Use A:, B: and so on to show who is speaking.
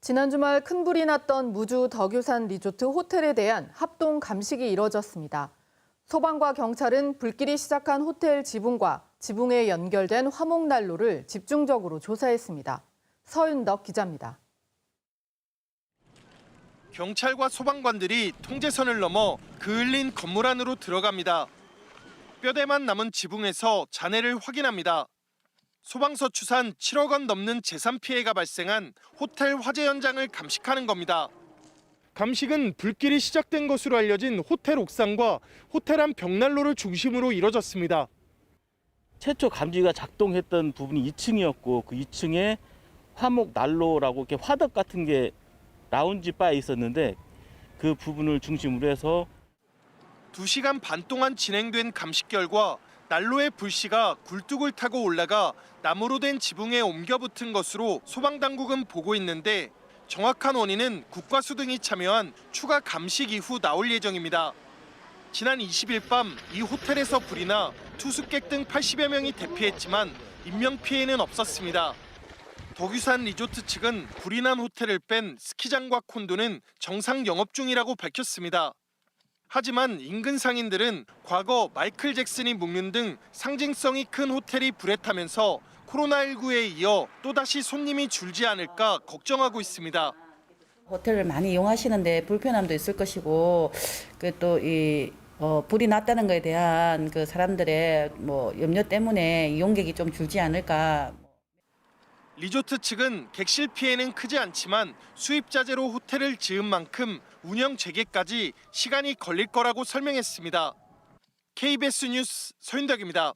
A: 지난 주말 큰 불이 났던 무주 덕유산 리조트 호텔에 대한 합동 감식이 이뤄졌습니다. 소방과 경찰은 불길이 시작한 호텔 지붕과 지붕에 연결된 화목난로를 집중적으로 조사했습니다. 서윤덕 기자입니다.
B: 경찰과 소방관들이 통제선을 넘어 그을린 건물 안으로 들어갑니다. 뼈대만 남은 지붕에서 잔해를 확인합니다. 소방서 추산 7억 원 넘는 재산 피해가 발생한 호텔 화재 현장을 감식하는 겁니다. 감식은 불길이 시작된 것으로 알려진 호텔 옥상과 호텔 안 벽난로를 중심으로 이뤄졌습니다.
C: 최초 감지가 작동했던 부분이 2층이었고 그 2층에 화목 난로라고 이렇게 화덕 같은 게 라운지 바에 있었는데 그 부분을 중심으로 해서
B: 2시간 반 동안 진행된 감식 결과 난로의 불씨가 굴뚝을 타고 올라가 나무로 된 지붕에 옮겨 붙은 것으로 소방당국은 보고 있는데 정확한 원인은 국과수 등이 참여한 추가 감식 이후 나올 예정입니다. 지난 20일 밤 이 호텔에서 불이 나 투숙객 등 80여 명이 대피했지만 인명 피해는 없었습니다. 덕유산 리조트 측은 불이 난 호텔을 뺀 스키장과 콘도는 정상 영업 중이라고 밝혔습니다. 하지만 인근 상인들은 과거 마이클 잭슨이 묵는 등 상징성이 큰 호텔이 불에 타면서 코로나19에 이어 또다시 손님이 줄지 않을까 걱정하고 있습니다.
D: 호텔을 많이 이용하시는데 불편함도 있을 것이고 그또이 어, 불이 났다는 것에 대한 그 사람들의 뭐 염려 때문에 이용객이 좀 줄지 않을까.
B: 리조트 측은 객실 피해는 크지 않지만 수입자재로 호텔을 지은 만큼 운영 재개까지 시간이 걸릴 거라고 설명했습니다. KBS 뉴스 서윤덕입니다.